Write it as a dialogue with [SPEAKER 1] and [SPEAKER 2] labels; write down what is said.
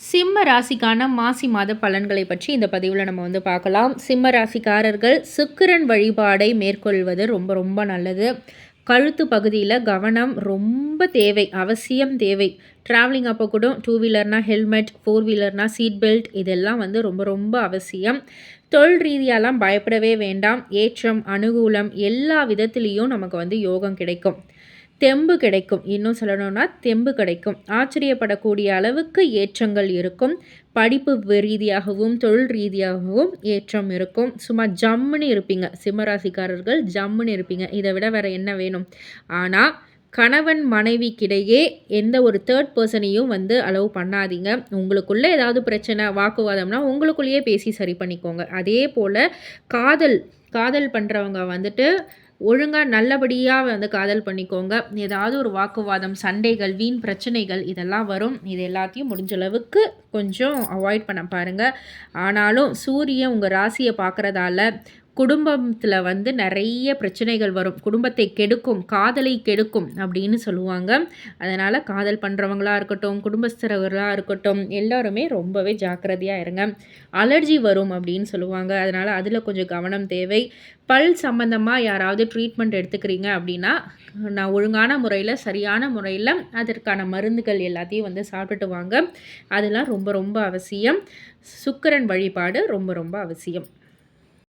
[SPEAKER 1] சிம்ம ராசிக்கான மாசி மாத பலன்களை பற்றி இந்த பதிவில் நம்ம வந்து பார்க்கலாம். சிம்ம ராசிக்காரர்கள் சுக்கிரன் வழிபாடை மேற்கொள்வது ரொம்ப ரொம்ப நல்லது. கழுத்து பகுதியில் கவனம் ரொம்ப தேவை அவசியம் தேவை. ட்ராவலிங் அப்போ கூட டூ வீலர்னால் ஹெல்மெட் ஃபோர் வீலர்னால் சீட் பெல்ட் இதெல்லாம் வந்து ரொம்ப ரொம்ப அவசியம். தொழில் ரீதியாலாம் பயப்படவே வேண்டாம். ஏற்றம் அனுகூலம் எல்லா விதத்துலேயும் நமக்கு வந்து யோகம் கிடைக்கும். தெம்பு கிடைக்கும். இன்னும் சொல்லணும்னா தெம்பு கிடைக்கும். ஆச்சரியப்படக்கூடிய அளவுக்கு ஏற்றங்கள் இருக்கும். படிப்பு ரீதியாகவும் தொழில் ரீதியாகவும் ஏற்றம் இருக்கும். சும்மா ஜம்முன்னு இருப்பீங்க. சிம்மராசிக்காரர்கள் ஜம்முன்னு இருப்பீங்க. இதை விட வேறு என்ன வேணும்? ஆனால் கணவன் மனைவிக்கிடையே எந்த ஒரு தேர்ட் பர்சனையும் வந்து அலோவ் பண்ணாதீங்க. உங்களுக்குள்ளே ஏதாவது பிரச்சனை வாக்குவாதம்னா உங்களுக்குள்ளேயே பேசி சரி பண்ணிக்கோங்க. அதே போல் காதல் காதல் பண்ணுறவங்க வந்துட்டு ஒழுங்காக நல்லபடியாக வந்து காதல் பண்ணிக்கோங்க. ஏதாவது ஒரு வாக்குவாதம் சண்டைகள் வீண் பிரச்சனைகள் இதெல்லாம் வரும். இது எல்லாத்தையும் முடிஞ்ச அளவுக்கு கொஞ்சம் அவாய்ட் பண்ண பாருங்கள் ஆனாலும் சூரியன் உங்கள் ராசியை பார்க்குறதால குடும்பத்தில் வந்து நிறைய பிரச்சனைகள் வரும். குடும்பத்தை கெடுக்கும் காதலை கெடுக்கும் அப்படின்னு சொல்லுவாங்க. அதனால் காதல் பண்ணுறவங்களாக இருக்கட்டும் குடும்பஸ்தரவர்களாக இருக்கட்டும் எல்லோருமே ரொம்பவே ஜாக்கிரதையாக இருங்க. அலர்ஜி வரும் அப்படின்னு சொல்லுவாங்க. அதனால் அதில் கொஞ்சம் கவனம் தேவை. பல் சம்மந்தமாக யாராவது ட்ரீட்மெண்ட் எடுத்துக்கிறீங்க அப்படின்னா நான் ஒழுங்கான முறையில் சரியான முறையில் அதற்கான மருந்துகள் எல்லாத்தையும் வந்து சாப்பிட்டுட்டு வாங்க. அதெல்லாம் ரொம்ப ரொம்ப அவசியம். சுக்கரன் வழிபாடு ரொம்ப ரொம்ப அவசியம்.